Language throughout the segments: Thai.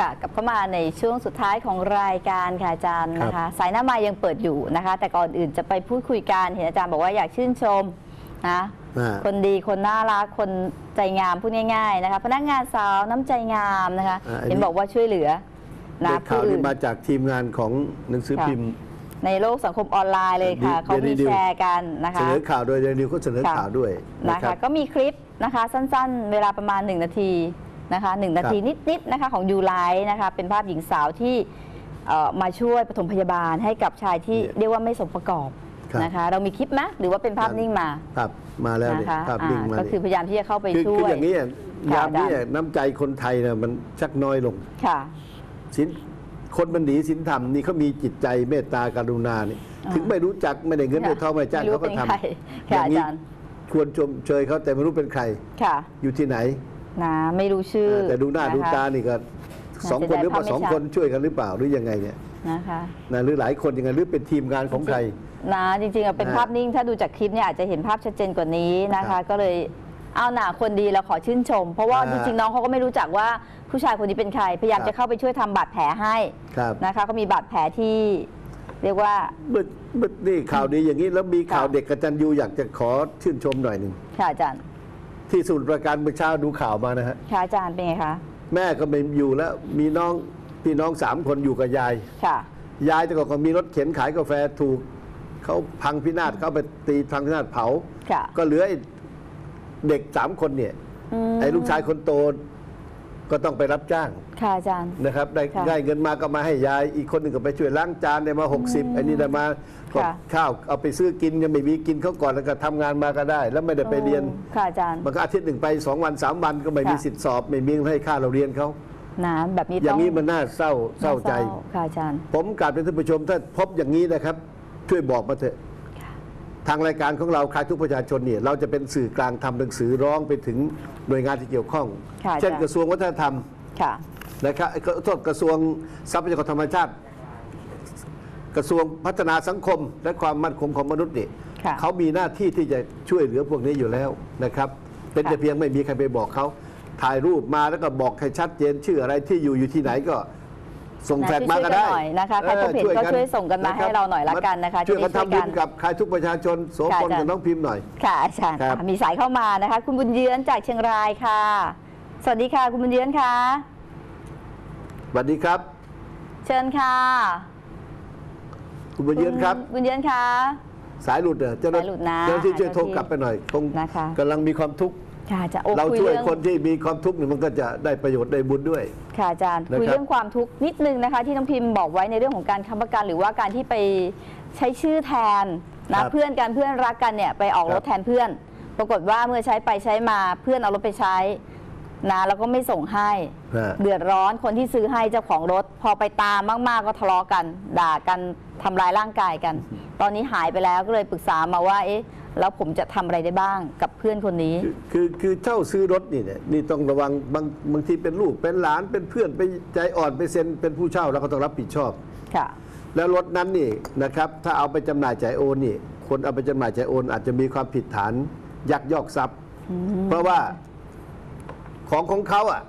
ค่ะกลับเข้ามาในช่วงสุดท้ายของรายการค่ะอาจารย์นะคะ สายหน้าไมายังเปิดอยู่นะคะ แต่ก่อนอื่นจะไปพูดคุยกันเห็นอาจารย์บอกว่าอยากชื่นชมนะอ่าคนดีคนน่ารักคนใจงามพูดง่ายๆนะคะพนักงานสาวน้ำใจงามนะคะอ่าอันนี้เห็นบอกว่าช่วยเหลือนะได้ข่าวผู้นี้อื่นมาจากทีมงานของหนังสือค่ะพิมพ์ ในโลกสังคมออนไลน์เลยค่ะเดเขามีเดลินิวแชร์กันนะเสคะนอข่าวโดยเดนิวก็เสนอค่ะข่าวด้วยนะนะครัคะบก็มีคลิปนะคะสั้นๆ เวลาประมาณ 1 นาที นะคะ1นาทีนิดๆนะคะของยูไลท์นะคะเป็นภาพหญิงสาวที่เอ่อมาช่วยปฐมพยาบาลให้กับชายที่เนี่ยเรียกว่าไม่สมประกอบครับนะคะเรามีคลิปไหมหรือว่าเป็นภาพนิ่งมาครับมาแล้วนะเนี่ยคะภาพอ่านิ่งมาก็เนี่ยคือพยายามที่จะเข้าไปคือช่คือวยอย่างนี้อะค่ะยามนี้อาจารย์อะน้ำใจคนไทยเนี่ยมันชักน้อยลงค่ะสินคนมันหนีสินธรรมนี่เขามีจิตใจเมตตากรุณานี่อ่าถึงไม่รู้จักไม่ได้เงินค่ะได้ทองไม่ได้จ้างไม่รู้เขาก็เป็นทำใครอค่ะย่างนี้อาจารย์ควรชมเชยเขาแต่ไม่รู้เป็นใครค่ะอยู่ที่ไหน นะไม่รู้ชื่อแต่ดูหน้าะคะดูตานี่ก็สองเสียคนดายหรือเปล่าภาพไม่สองชัดคนช่วยกันหรือเปล่าหรือยังไงเนี่ยนะคะนะหรือหลายคนยังไงหรือเป็นทีมงานของใครนะจริงๆอะเป็นนะภาพนิ่งถ้าดูจากคลิปเนี่ยอาจจะเห็นภาพชัดเจนกว่านี้นะครัคะบก็เลยเอาหนาคนดีเราขอชื่นชม เพราะว่าอ่าจริงๆน้องเขาก็ไม่รู้จักว่าผู้ชายคนนี้เป็นใคร พยายามครับจะเข้าไปช่วยทำบาดแผลให้ครับนะคะก็มีบาดแผลที่เรียกว่าเมื่อเมื่อนี่ข่าวดีอย่างนี้แล้วมีข่าวค่ะเด็กกตัญญูอยากจะขอชื่นชมหน่อยหนึ่งค่ะอาจารย์ ที่สมุทรปราการเมื่อเช้าดูข่าวมานะฮะค่ะอาจารย์เป็นไงคะแม่ก็ไม่อยู่แล้วมีน้องพี่น้องสามคนอยู่กับยาย ค่ะ ยายแต่ก่อนก็มีรถเข็นขายกาแฟถูกเขาพังพินาศเขาไปตีพังพินาศเผา ค่ะ ก็เหลือไอ้เด็กสามคนเนี่ยมไอ้ลูกชายคนโต ก็ต้องไปรับจ้างค่ะอาจารย์ นะครับได้ค่ะได้เงินมาก็มาให้ยายอีกคนหนึ่งก็ไปช่วยล้างจานได้มา 60อันนี้ได้มาก็ค่ะ ข้าวเอาไปซื้อกินยังไม่มีกินเขาก่อนแล้วก็ทำงานมาก็ได้ แล้วไม่ได้ไปเรียนโอ้ค่ะอาจารย์ มันก็อาทิตย์หนึ่งไปสองวันสามวันก็ไม่มีค่ะ สิทธิ์สอบ ไม่มีเงินให้ค่าเราเรียนเขานะแบบนี้อต้ย่าองงนี้มันน่าเศร้าเศร้าใจค่ะอาจารย์ ผมกราบเป็นท่านผู้ชมถ้าพบอย่างนี้นะครับ ช่วยบอกมาเถอะ ทางรายการของเราคลายทุกประชาชนเนี่ยเราจะเป็นสื่อกลางทำหนังสือร้องไปถึงหน่วยงานที่เกี่ยวข้อง ค่ะเช่นอาจารย์ กระทรวงวัฒนธรรมค่ะ นะครับเอ่อโทษกระทรวงทรัพยากรธรรมชาติ กระทรวงพัฒนาสังคม และความมั่นคงของมนุษย์นี่ค่ะ เขามีหน้าที่ที่จะช่วยเหลือพวกนี้อยู่แล้วนะครับ เป็นแต่ค่ะเพียงไม่มีใครไปบอกเขาถ่ายรูปมาแล้วก็บอกให้ชัดเจนชื่ออะไรที่อยู่อยู่ที่ไหนก็ ส่งนะแฟกซ์มาก็ได้ช่วยๆนหน่อยนะคะใครพบเห็นก็ช่วยส่งกันมาให้เราหน่อยละกันนะคะช่วยกันจะได้ช่วยทำกับุนญกับใครทุกประชาชนโสค่ะพลอาจารย์กับน้องพิมพ์หน่อยค่ะอาจารย์ครับอะมีสายเข้ามานะคะ คุณบุญเยือนจากเชียงรายค่ะ สวัสดีค่ะ คุณบุญเยือนค่ะสวัสดีครับ เชิญค่ะ คุณบุญเยือนครับณบุญเยือนค่ะสายหลุดเหรอเจ้าหน้าสายหลุดนะเจ้าหน้าที่ช่วยเจ้าโทหน้าที่รกลับไปหน่อยคงนะคะกำลังมีความทุกข์ค่ะจะโอ้เราคุยช่วยเรื่องคนที่มีความทุกข์เนี่ยมันก็จะได้ประโยชน์ได้บุญด้วย ค่ะอาจารย์ นะครับ คุยเรื่องความทุกข์นิดนึงนะคะ ที่น้องพิมพ์บอกไว้ในเรื่องของการค้ำประกัน หรือว่าการที่ไปใช้ชื่อแทนนะเพื่อนกันเพื่อนรักกันเนี่ยไปออกรถแทนเพื่อน ปรากฏว่าเมื่อใช้ไปใช้มาเพื่อนเอารถไปใช้นะแล้วก็ไม่ส่งให้ ฮะ เดือดร้อนคนที่ซื้อให้เจ้าของรถ พอไปตามมาก ๆ ก็ทะเลาะกัน ด่ากันทำร้ายร่างกายกัน ตอนนี้หายไปแล้วก็เลยปรึกษามาว่าเอ๊ะ แล้วผมจะทำอะไรได้บ้างกับเพื่อนคนนี้คือคือคือเช่าซื้อรถนี่เนี่ยนี่ต้องระวังบางบางทีเป็นลูกเป็นหลานเป็นเพื่อนไปใจอ่อนไปเซ็นเป็นผู้เช่าแล้วก็ต้องรับผิดชอบค่ะแล้วรถนั้นนี่นะครับถ้าเอาไปจำหน่ายจ่ายโอนนี่คนเอาไปจำหน่ายจ่ายโอน อาจจะมีความผิดฐานยักยอกทรัพย์ เพราะว่าของของเขาอะ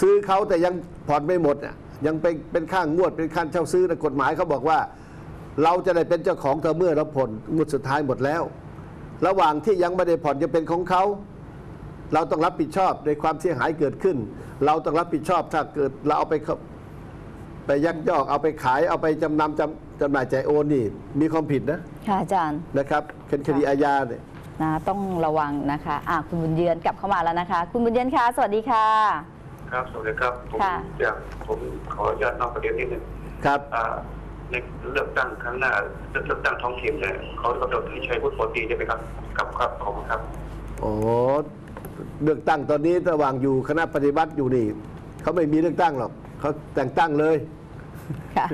ซื้อเขาแต่ยังผ่อนไม่หมดอะยังเป็นเป็นข้างงวดเป็นค่าเช่าซื้อแต่กฎหมายเขาบอกว่า เราจะได้เป็นเจ้าของเธอเมื่อเราผ่อนงวดสุดท้ายหมดแล้ว ระหว่างที่ยังไม่ได้ผ่อนจะเป็นของเขาเราต้องรับผิดชอบในความเสียหายเกิดขึ้น เราต้องรับผิดชอบถ้าเกิดเราเอาไปเข้าไปยักยอกเอาไปขายเอาไปจำนำจำจำหน่ายจ่ายโอนนี่มีความผิดนะค่ะอาจารย์นะครับเป็นคดีอาญาเนี่ยนะต้องระวังนะคะอะคุณบุญเยือนกลับเข้ามาแล้วนะคะ คุณบุญเยือนคะสวัสดีค่ะ ครับสวัสดีครับผมค่ะอยากผมขออนุญาตนอกประเด็นนิดหนึงครับอ่า ในเลือกตั้งครั้งหน้าเลือกตั้งท้องถิ่นเนี่ยเขากำหนดให้ใช้วุฒิปกติใช่ไหมครับครับครับผมครับโอ้เลือกตั้งตอนนี้ระหว่างอยู่คณะปฏิบัติอยู่นี่เขาไม่มีเลือกตั้งหรอกเขาแต่งตั้งเลยค่ะ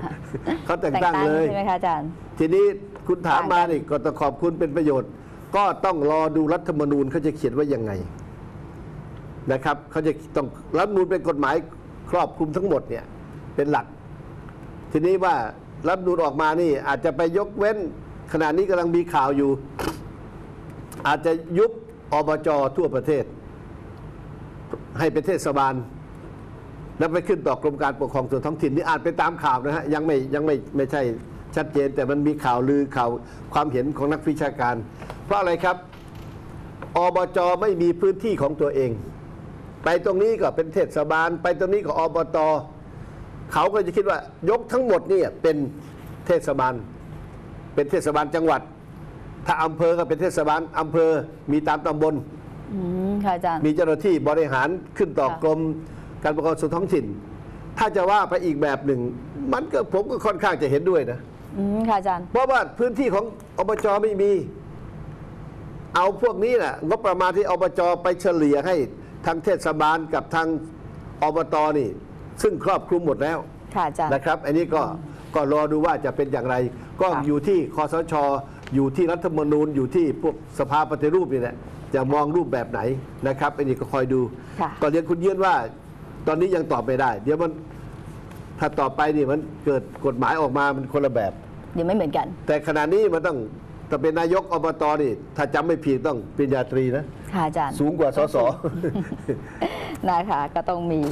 เขาแต่งตั้งเลยใช่ไหมคะอาจารย์ทีนี้คุณถามมาต่างกันนี่ก็ต้องขอบคุณเป็นประโยชน์ ก็ต้องรอดูรัฐธรรมนูญเขาจะเขียนว่ายังไงนะครับเขาจะต้องรัฐธรรมนูญเป็นกฎหมายครอบคลุมทั้งหมดเนี่ยเป็นหลัก ทีนี้ว่า รัฐธรรมนูญออกมานี่ อาจจะไปยกเว้น ขณะนี้กำลังมีข่าวอยู่ อาจจะยุบอบจทั่วประเทศ ให้เป็นเทศบาลแล้วไปขึ้นต่อกรมการปกครองส่วนท้องถิ่นนี่อานไปตามข่าวนะฮะยังไม่ยังไม่ไม่ใช่ชัดเจน แต่มันมีข่าวลือข่าวความเห็นของนักวิชาการ เพราะอะไรครับอบจไม่มีพื้นที่ของตัวเอง ไปตรงนี้ก็เป็นเทศบาล ไปตรงนี้ก็อบต เขาก็จะคิดว่ายกทั้งหมดเนี่ยเป็นเทศบาล เป็นเทศบาลจังหวัด ถ้าอำเภอก็เป็นเทศบาลอำเภอมีตามตำบลอืมค่ะอาจารย์ มีเจ้าหน้าที่บริหารขึ้นต่อค่ะ กรมการปกครองส่วนท้องถิ่น ถ้าจะว่าไปอีกแบบหนึ่ง มันก็ผมก็ค่อนข้างจะเห็นด้วยนะ อืมค่ะอาจารย์ เพราะว่าพื้นที่ของอบจไม่มี เอาพวกนี้แหละงบประมาณที่อบจไปเฉลี่ยให้ทางเทศบาลกับทางอบตนี่ ซึ่งครอบคลุมหมดแล้วค่ะอาจารย์ นะครับ อันนี้ก็ก็รอดูว่าจะเป็นอย่างไร ก็ค่ะ อยู่ที่คอสช อยู่ที่รัฐธรรมนูญ อยู่ที่พวกสภาปฏิรูปนี่แหละจะมองรูปแบบไหนนะครับอันนี้ก็คอยดู ค่ะ ก็เรียนคุณเยื่นว่าตอนนี้ยังตอบไม่ได้ เดี๋ยวมันถ้าต่อไปนี่มันเกิดกฎหมายออกมามันคนละแบบ เดี๋ยวไม่เหมือนกัน แต่ขณะนี้มันต้องถ้าเป็นนายกอบตนี่ ถ้าจำไม่ผิดต้องปริญญาตรีนะ ค่ะอาจารย์ สูงกว่าสส นะคะก็ต้องมี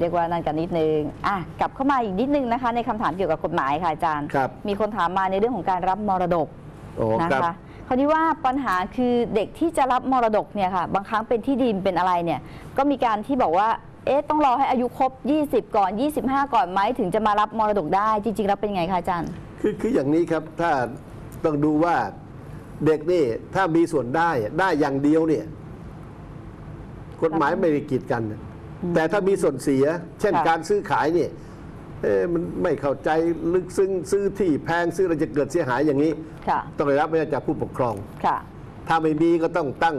เรียกว่านั่นกันนิดนึงอะกลับเข้ามาอีกนิดนึงนะคะ ในคำถามเกี่ยวกับกฎหมายค่ะอาจารย์ ครับมีคนถามมาในเรื่องของการรับมรดกโอ้นะครับ คะคราวนี้ว่าปัญหาคือเด็กที่จะรับมรดกเนี่ยค่ะ บางครั้งเป็นที่ดินเป็นอะไรเนี่ย ก็มีการที่บอกว่าเอ๊ะต้องรอให้อายุครบ 20 ก่อน 25 ก่อนไหมถึงจะมารับมรดกได้จริงๆแล้วเป็นไงคะอาจารย์ คือคืออย่างนี้ครับถ้าต้องดูว่าเด็กนี่ถ้ามีส่วนได้ได้อย่างเดียวเนี่ย กฎหมายไม่ได้กีดกัน แต่ถ้ามีส่วนเสีย เช่นค่ะ การซื้อขายเนี่ยเอ๊ะมันไม่เข้าใจลึกซึ้งซื้อที่แพงซื้ออะไรจะเกิดเสียหายอย่างนี้ ค่ะต้องได้รับมาจากผู้ปกครอง ค่ะ ถ้าไม่มีก็ต้องตั้ง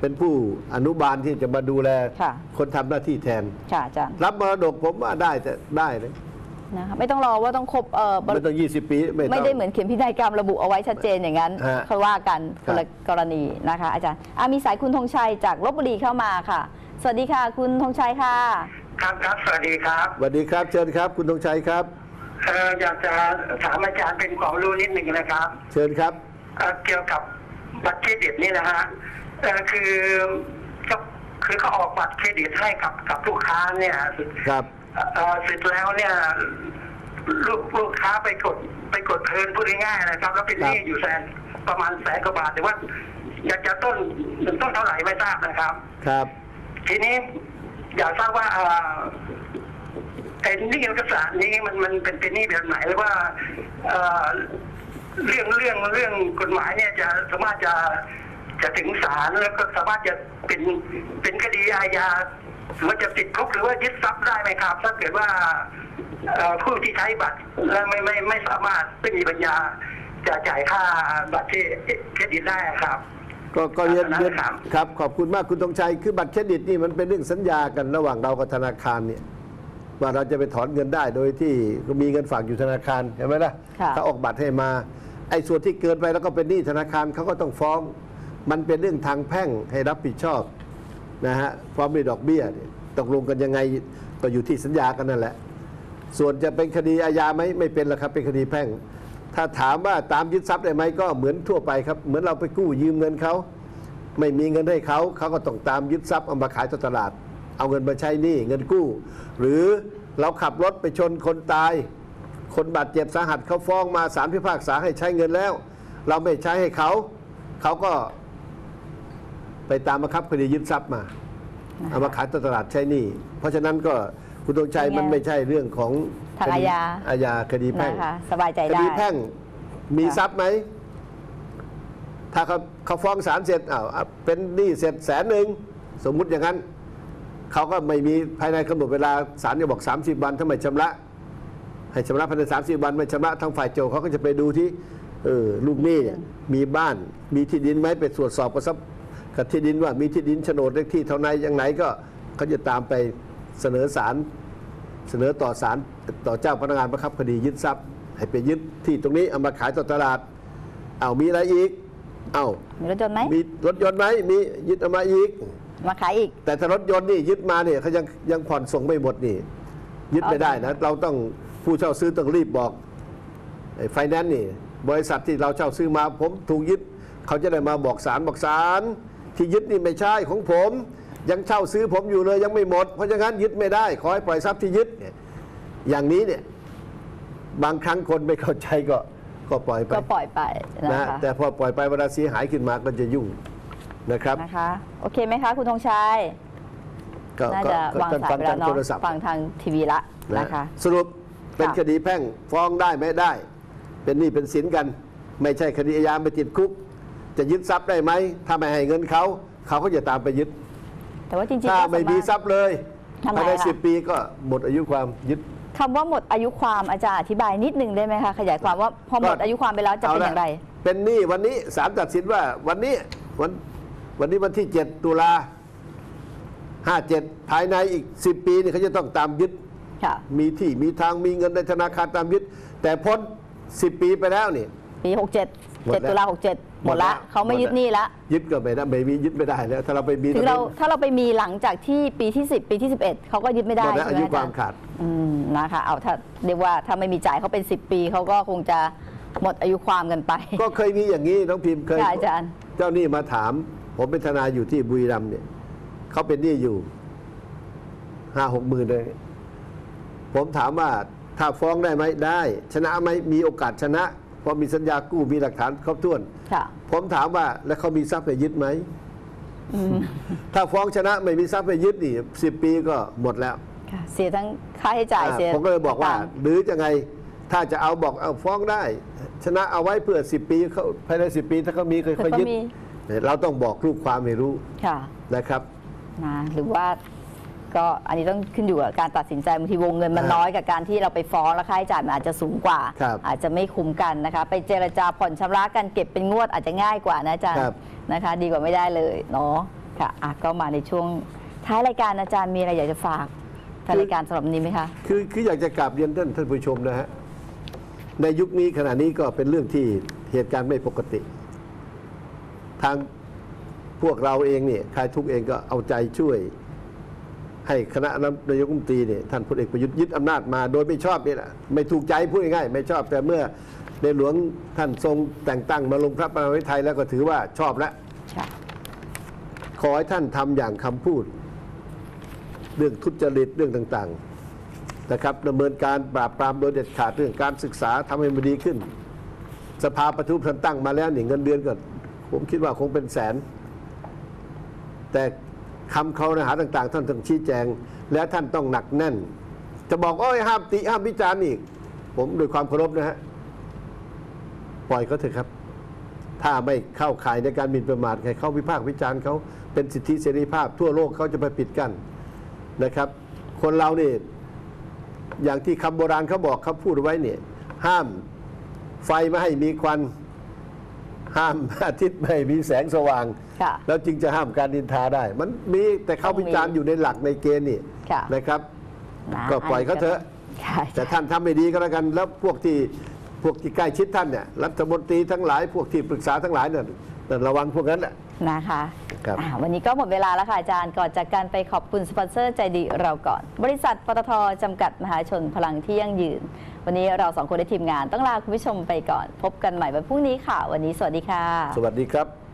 เป็นผู้อนุบาลที่จะมาดูแลค่ะ คนทำหน้าที่แทน ค่ะอาจารย์รับมรดกผมว่าได้แต่ได้เลยนะคะไม่ต้องรอว่าต้องครบเออไม่ต้อง 20 ปีไม่ต้องไม่ได้เหมือนเขียนพินัยกรรมระบุเอาไว้ชัดเจนอย่างนั้นฮะเขาว่ากันคครับนละกรณีนะคะ อาจารย์อะมีสายคุณธงชัยจากลบบุรีเข้ามาค่ะ สวัสดีค่ะ คุณธงชัยค่ะ ครับครับสวัสดีครับสวัสดีครับ เชิญครับ คุณธงชัยครับเอ่ออยากจะถามอาจารย์เป็นความรู้นิดหนึ่งนะครับเชิญครับเอ่อเกี่ยวกับบัตรเครดิตนี่นะฮะเอ่อคือก็คือเขาออกบัตรเครดิตให้กับกับลูกค้าเนี่ยครับ เอ่อเสร็จแล้วเนี่ยลูกลูกค้าไปกดไปกดเพลินพูดง่ายๆนะครับ แล้วเป็นหนี้อยู่แสนประมาณแสนกว่าบาทแต่ว่า อยากจะต้นต้นเท่าไหร่ไม่ทราบนะครับ ครับ ทีนี้อยากทราบว่าเอ่อไอ้หนี่เอกสารนี้มันมันเป็นเป็นหนี้แบบไหนหรือว่าเรื่องเรื่องเรื่องกฎหมายเนี่ยจะสามารถจะจะถึงศาลแล้วก็สามารถจะเป็นเป็นคดีอาญาหรือว่าจะติดคุกหรือว่ายึดทรัพย์ได้ไหมครับ ถ้าเกิดว่าผู้ที่ใช้บัตรและไม่ไม่ไม่สามารถไม่มีปัญญาจะจ่ายค่าบัตรเครดิตได้ครับ ก็ก็เรียนครับเรียนครับ ครับขอบคุณมากคุณธงชัยคือบัตรเครดิตนี่มันเป็นเรื่องสัญญากันระหว่างเรากับธนาคารเนี่ยว่าเราจะไปถอนเงินได้โดยที่ก็มีเงินฝากอยู่ธนาคารเห็นไหมล่ะค่ะ เขาออกบัตรให้มาไอ้ส่วนที่เกินไปแล้วก็เป็นหนี้ธนาคารเขาก็ต้องฟ้อง มันเป็นเรื่องทางแพ่งให้รับผิดชอบนะฮะพร้อมด้วยดอกเบี้ยเนี่ยตกลงกันยังไงก็อยู่ที่สัญญากันนั่นแหละ ส่วนจะเป็นคดีอาญาไหมไม่เป็นหรอกครับเป็นคดีแพ่ง ถ้าถามว่าตามยึดทรัพย์ได้ไหมก็เหมือนทั่วไปครับ เหมือนเราไปกู้ยืมเงินเขา ไม่มีเงินให้เขาเขาก็ต้องตามยึดทรัพย์เอามาขายต่อตลาด เอาเงินมาใช้หนี้เงินกู้ หรือเราขับรถไปชนคนตาย คนบาดเจ็บสาหัสเขาฟ้องมาศาลพิพากษาให้ใช้เงินแล้ว เราไม่ใช้ให้เขาเขาก็ไปตามบังคับคดียึดทรัพย์มาเอามาขายต่อตลาดใช้หนี้เพราะฉะนั้นก็คุณตรงชัยมันไม่ใช่เรื่องของ ทางคดีอาญาอาญาคดีแพ่งนะคะสบายใจคได้ดีแพ่งมีค่ะทรัพย์ไหม ถ้าเขาเขาฟ้องศาลเสร็จอ้าวอะเป็นหนี้เสร็จแสนหนึ่งสมมุติอย่างนั้น เขาก็ไม่มีภายในกำหนดเวลาศาลจะบอก 30 วันถ้าไม่ชำระ ให้ชำระภายใน30 วันไม่ชำระทางฝ่ายโจทย์เขาก็จะไปดูที่เออลูกหนี้เนี่ยมีบ้านมีที่ดินไหมไปตรวจสอบกับทรัพย์กับที่ดินว่ามีที่ดินโฉนดเลขที่เท่าไหนอย่างไหนก็เขาจะตามไปเสนอศาล เสนอต่อศาลต่อเจ้าพนักงานบังคับคดียึดทรัพย์ ให้ไปยึดที่ตรงนี้เอามาขายต่อตลาดเอามีอะไรอีกเอามีรถยนต์ไหมมีรถยนต์ไหมมียึดเอามาอีก มาขายอีก แต่ถ้ารถยนต์นี่ยึดมาเนี่ยเขายังยังผ่อนส่งไม่หมดนี่ ยึดไม่ได้นะ เราต้องผู้เช่าซื้อต้องรีบบอกไฟแนนซ์นี่ บริษัทที่เราเช่าซื้อมาผมถูกยึด เขาจะได้มาบอกศาลบอกศาลที่ยึดนี่ไม่ใช่ของผม ยังเช่าซื้อผมอยู่เลยยังไม่หมด เพราะฉะนั้นยึดไม่ได้ ขอให้ปล่อยทรัพย์ที่ยึดเนี่ยอย่างนี้เนี่ยบางครั้งคนไม่เข้าใจก็ก็ปล่อยไปก็ปล่อยไปนะนะคะแต่พอปล่อยไปเวลาเสียหายขึ้นมาก็จะยุ่งนะครับนะคะโอเคไหมคะคุณธงชัยก็น่าก็จะก็วางท่านสายฟังไปทาแล้วงโทเนาะรศัพท์ฟังทางทีวีละนะนะคะสรุปเป็นค่ะคดีแพ่งฟ้องได้ไม่ได้ เป็นหนี้เป็นสินกัน ไม่ใช่คดีอาญาไม่ติดคุก จะยึดทรัพย์ได้ไหมถ้าไม่ให้เงินเขา เขาก็จะตามไปยึด แต่ว่าจริงๆถ้าก็ไม่สาารถ มีทรัพย์เลยทำไมภายในคะสิบปีก็หมดอายุความยึด คำว่าหมดอายุความอาจารย์อธิบายนิดนึงได้ไหมคะขยายความว่าพอหมดอายุความไปแล้วจะเป็นอย่างไรเป็นหนี้วันนี้ศาลตัดสินว่า วันนี้วันวันนี้วันที่ 7 ตุลา57 ภายในอีก 10 ปีนี่เขาจะต้องตามยึด ค่ะมีที่มีทางมีเงินในธนาคารตามยึด แต่พ้น 10 ปีไปแล้วนี่ ปี 67 หมดแล้ว 7 ตุลา67 หมดละเขาไม่หมดแล้วยึดหนี้ละยึดก็ไม่ได้ไม่มียึดไม่ได้แล้ว ถ้าเราไปมีถึงเราตอนนี้ถ้าเราไปมีหลังจากที่ปีที่ 10 ปีที่ 11 เขาก็ยึดไม่ได้หมดแล้วใช่อาไหมยุอาคจาวารมย์ขาดอืมนะคะเอาถ้าเรียกว่าถ้าไม่มีจ่ายเขาเป็น 10 ปีเขาก็คงจะหมดอายุความกันไป ก็เคยมีอย่างนี้น้องพิมพ์เคยค่ะอาจารย์ เจ้าหนี้มาถาม ผมเป็นทนายอยู่ที่บุรีรัมย์เนี่ยเขาเป็นหนี้อยู่ห้าหกหมื่นเลย ผมถามว่าถ้าฟ้องได้ไหมได้ ชนะไหมมีโอกาสชนะเพ ราะมีสัญญากู้มีหลักฐานครบถ้วน ค่ะ ผมถามว่าแล้วเขามีทรัพย์ไปยึดไหมถ้าฟ้องชนะไม่มีทรัพย์ไปยึดนี่สิบปีก็หมดแล้วค่ะ เสียทั้งค่าใช้จ่ายอ่าเสียผมก็เลยบอกว่า ต่งหรือจะไงถ้าจะเอาบอกเอาฟ้องได้ ชนะเอาไว้เพื่อสิบปีเขาภายในสิบปีถ้าเขามีเคยๆเคยยึดมีเนี่ยเราต้องบอกลูกความให้รู้ค่ะนะครับ นะหรือว่า ก็อันนี้ต้องขึ้นอยู่กับการตัดสินใจบางทีวงเงินมันอ่าน้อยกับการที่เราไปฟ้องแล้วค่าใช้จ่ายมันอาจจะสูงกว่า ครับอาจจะไม่คุ้มกันนะคะ ไปเจรจาผ่อนชำระกันเก็บเป็นงวดอาจจะง่ายกว่านะอาจารย์ครับ นะคะ ดีกว่าไม่ได้เลยเนาะค่ะอะก็มาในช่วงท้ายรายการอาจารย์มีอะไรอยากจะฝากทางรายการสำหรับวันนี้ไหมคะ คือคืออยากจะกราบเรียนท่านท่านผู้ชมนะฮะ ในยุคนี้ขณะนี้ก็เป็นเรื่องที่เหตุการณ์ไม่ปกติ ทางพวกเราเองเนี่ยใครทุกข์เองก็เอาใจช่วย ให้คณะนายกรัฐมนตรีเนี่ยท่านพลเอกประยุทธ์ยึดอำนาจมา โดยไม่ชอบนี่แหละไม่ถูกใจพูดง่ายๆไม่ชอบแต่เมื่อในหลวงท่านทรงแต่งตั้งมาลงพระประมาไทยแล้วก็ถือว่าชอบแล้วค่ะขอให้ท่านทำอย่างคำพูด เรื่องทุจริตเรื่องต่างๆนะครับดำเนินการปราบปรามโดยเด็ดขาดเรื่องการศึกษาทำให้มันดีขึ้น สภาประทุท่านตั้งมาแล้วนี่เงินเดือนก็ผมคิดว่าคงเป็นแสน แต่ คำเขานื้อหาต่างๆ ท่านต้องชี้แจง และท่านต้องหนักแน่น จะบอกโอ้ยห้ามติห้ามวิจารณ์อีก ผมโดยความเคารพนะฮะปล่อยเขาเถอะครับ ถ้าไม่เข้าข่ายในการหมิ่นประมาทใครเข้าวิพากษ์วิจารณ์เขาเป็นสิทธิเสรีภาพ ทั่วโลกเขาจะไปปิดกั้นนะครับ คนเรานี่อย่างที่คำโบราณเขาบอกเขาพูดไว้เนี่ยห้ามไฟไม่ให้มีควัน ห้ามอาทิตย์ไม่ให้มีแสงสว่าง ค่ะแล้วจึงจะห้ามการดินทาได้ มันมีแต่เขาต้องมี วิจารณ์อยู่ในหลักในเกณฑ์นี่ค่ะนะครับ นะก็ปล่อยเขาเถอะ ค่ะแต่ท่านทำไม่ดีก็แล้วกันแล้วพวกที่พวกที่ใกล้ชิดท่านเนี่ยรัฐมนตรีทั้งหลาย พวกที่ปรึกษาทั้งหลายเนี่ยนั่นระวังพวกนั้นแหละ นะคะครับ อ่าวันนี้ก็หมดเวลาแล้วค่ะอาจารย์ก่อนจากการไปขอบคุณสปอนเซอร์ใจดีเราก่อน บริษัทปตทจำกัดมหาชนพลังที่ยั่งยืน วันนี้เราสองคนในทีมงานต้องลาคุณผู้ชมไปก่อน พบกันใหม่วันพรุ่งนี้ค่ะ วันนี้สวัสดีค่ะ สวัสดีครับ